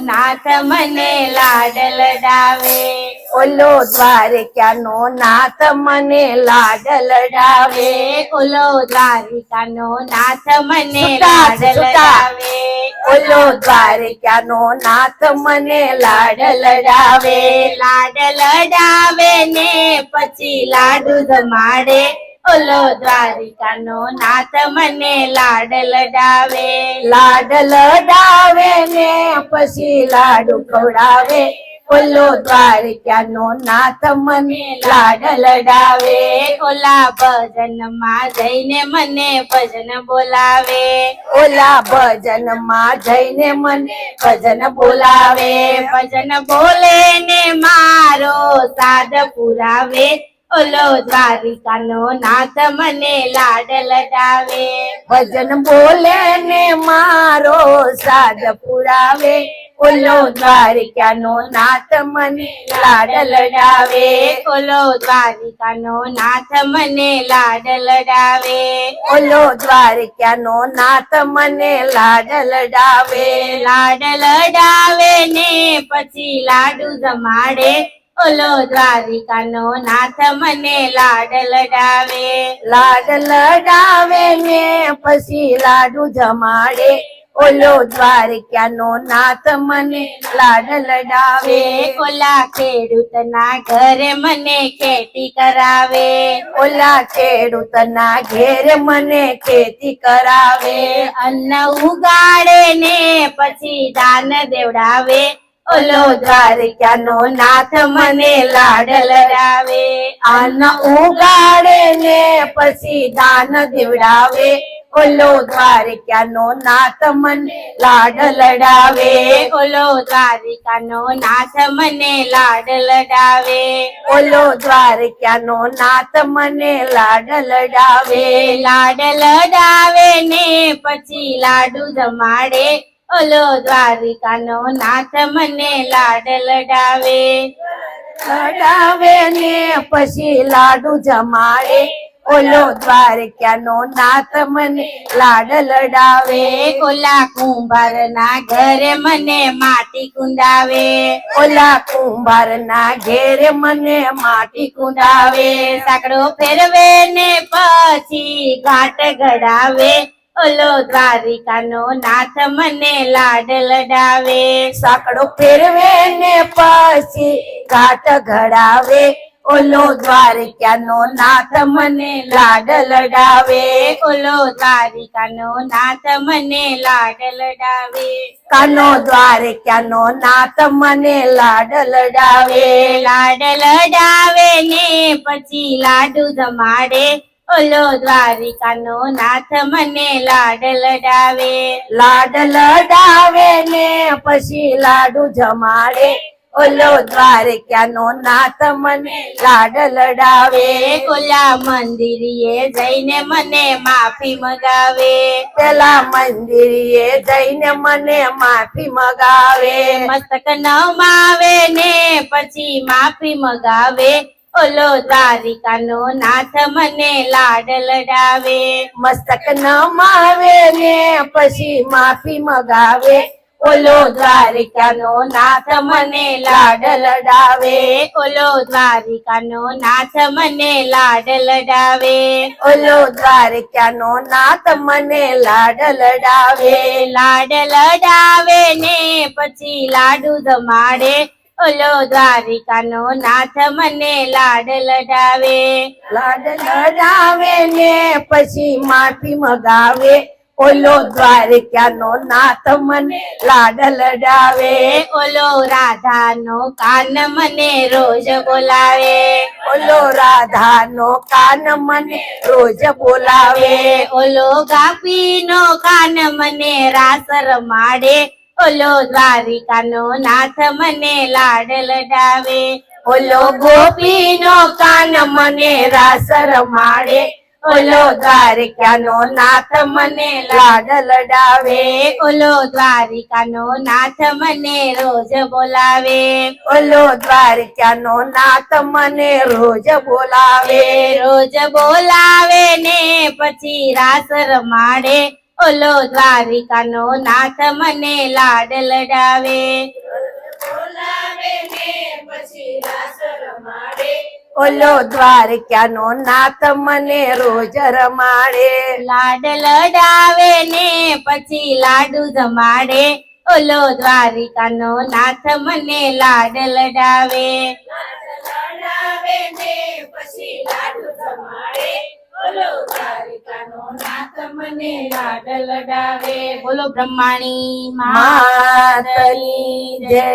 નાથ મને લાડલ ડાવે ઓલો દ્વારકાનો નાથ મને લાડ લડાવે. ઓલો દ્વારિકાનો નાથ મને લાડલ. લડાવે. ઓલો દ્વારકાનો નાથ મને લાડલ ડાવે લાડલ ડાવે ને પછી લાડુ જમાડે. ઓલો દ્વારિકાનો નાથ મને લાડ લડાવે. લાડ લડાવે ને પછી લાડુ ખવડાવે. ઓલો દ્વારકાનો નાથ મને લાડ લડાવે. ઓલા ભજનમાં જઈને મને ભજન બોલાવે. ઓલા ભજનમાં જઈને મને ભજન બોલાવે. ભજન બોલે ને મારો સાદ પુરાવે. ઓલો દ્વારિકાનો નાથ મને લાડ લડાવે. ભજન બોલે ને મારો સાદ પુરાવે. ઓલો દ્વારિકાનો નાથ મને લાડ લડાવે. ઓલો દ્વારિકાનો નાથ મને લાડ લડાવે. ઓલો દ્વારકાનો નાથ મને લાડ લડાવે. લાડ લડાવે ને પછી લાડુ જમાડે. ઓલો દ્વારિકાનો નાથ મને લાડ લડાવે. લાડ લડાવે ને પછી લાડુ જમાડે. ઓલો દ્વારકાનો નાથ મને લાડ લડાવે. ઓલા ખેડૂતના ઘરે મને ખેતી કરાવે. ઓલા ખેડૂતના ઘેર મને ખેતી કરાવે. અન્ન ઉગાડે ને પછી દાન દેવડાવે. ઓલો દ્વારકાનો નાથ મને લાડ લડાવે અન્ન ઉગાડે ને પછી દાન દેવડાવે. ઓલો દ્વારકાનો નાથ મને લાડ લડાવે ઓલો દ્વારિકાનો નાથ મને લાડ લડાવે ઓલો દ્વારકાનો નાથ મને લાડ લડાવે લાડ લડાવે ને પછી લાડુ જમાડે. ઓલો દ્વારિકાનો નાથ મને લાડ લડાવે. લડાવે ને પછી લાડુ જમાડે. ઓલો દ્વારકાનો નાથ મને લાડ લડાવે. ઓલા કુંભાર ના ઘરે મને માટી કુંડાવે. ઓલા કુંભાર ના ઘેરે મને માટી કુંડાવે. સાકડો ફેરવે ને પછી ઘાટ ઘડાવે ઓલો દ્વારિકાનો નાથ મને લાડ લડાવે, સાંકડો ફેરવે ને પછી ઘાટ ઘડાવે. ઓલો દ્વારિકાનો નાથ મને લાડ લડાવે. ઓલો દ્વારિકાનો નાથ મને લાડ લડાવે. કાનો દ્વારિકાનો નાથ મને લાડ લડાવે. લાડ લડાવે ને પછી લાડુ જમાડે. ઓલો દ્વારિકાનો નાથ મને લાડ લડાવે. લાડ લડાવે ને પછી લાડુ જમાડે. ઓલો દ્વારકાનો નાથ મને લાડ લડાવે. ઓલા મંદિરીએ જઈને મને માફી મગાવે. પેલા મંદિરીએ જઈને મને માફી મગાવે. મસ્તક નમાવે ને પછી માફી મગાવે. ઓલો દ્વારિકાનો નાથ મને લાડ લડાવે, મસ્તક નમાવે ને પછી માફી મગાવે. ઓલો દ્વારકાનો નાથ મને લાડ લડાવે. ઓલો દ્વારિકાનો નાથ મને લાડ લડાવે. ઓલો દ્વારકાનો નાથ મને લાડ લડાવે. લાડ લડાવે ને પછી લાડુ જમાડે. ઓલો દ્વારિકાનો નાથ મને લાડ લડાવે. લાડ લડાવે ને પછી માફી મગાવે. ઓલો દ્વારકાનો નાથ મને લાડ લડાવે. ઓલો રાધાનો કાન મને રોજ બોલાવે. ઓલો રાધાનો કાન મને રોજ બોલાવે. ઓલો ગાપીનો કાન મને રાસ રમાડે ઓલો દ્વારિકાનો નાથ મને લાડ લડાવે. ઓલો ગોપીનો કાન મને રાસ રમાડે. ઓલો દ્વારિકાનો નાથ મને લાડ લડાવે. ઓલો દ્વારિકાનો નાથ મને રોજ બોલાવે. ઓલો દ્વારિકાનો નાથ મને રોજ બોલાવે. રોજ બોલાવે ને પછી રાસ રમાડે. ઓલો દ્વારિકાનો નાથ મને લાડ લડાવે. ઓલો દ્વારકાનો નાથ મને રોજ રમાડે. લાડ લડાવે ને પછી લાડુ જમાડે. ઓલો દ્વારિકાનો નાથ મને લાડ લડાવે. મને લાડ લડાવે. બોલો બ્રહ્માણી માતની જય.